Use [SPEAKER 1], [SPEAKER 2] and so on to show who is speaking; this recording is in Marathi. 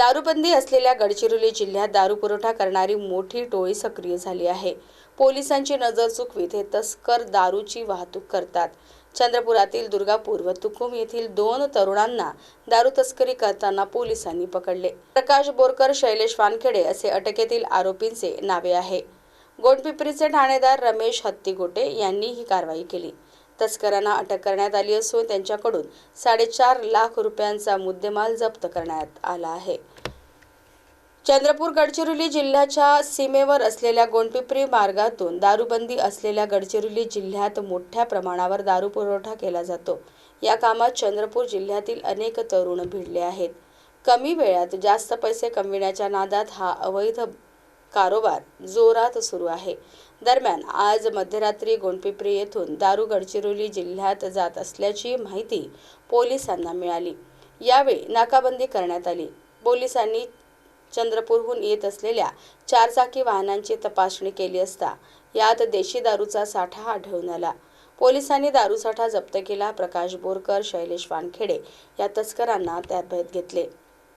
[SPEAKER 1] दारूबंदी असलेल्या गडचिरोली जिल्ह्यात दारू पुरवठा करणारी मोठी टोळी सक्रिय झाली आहे. पोलिसांची नजर चुकवीत हे तस्कर दारूची वाहतूक करतात. चंद्रपुरातील दुर्गापूर व तुकुम येथील दोन तरुणांना दारू तस्करी करताना पोलिसांनी पकडले. प्रकाश बोरकर शैलेश वानखेडे असे अटकेतील आरोपींचे नावे आहे. गोंडपिंपरीचे ठाणेदार रमेश हत्तीगोटे यांनी ही कारवाई केली. तस्करांना अटक करण्यात आली असून त्यांच्याकडून साडेचार लाख रुपयांचा मुद्देमाल जप्त करण्यात आला आहे. चंद्रपूर गडचिरोली जिल्ह्याच्या सीमेवर असलेल्या गोंडपिपरी मार्गातून दारूबंदी असलेल्या गडचिरोली जिल्ह्यात मोठ्या प्रमाणावर दारू पुरवठा केला जातो. या कामात चंद्रपूर जिल्ह्यातील अनेक तरुण भिडले आहेत. कमी वेळात जास्त पैसे कमविण्याच्या नादात हा अवैध कारोबार जोरात सुरू आहे. दरम्यान आज मध्यरात्री गोंडपिपरी येथून दारू गडचिरोली जिल्ह्यात जात असल्याची माहिती पोलिसांना मिळाली. यावेळी नाकाबंदी करण्यात आली. पोलिसांनी चंद्रपूरहून येत असलेल्या चारचाकी वाहनांची तपासणी केली असता यात देशी दारूचा साठा आढळून आला. पोलिसांनी दारूसाठा जप्त केला. प्रकाश बोरकर शैलेश वानखेडे या तस्करांना ताब्यात घेतले.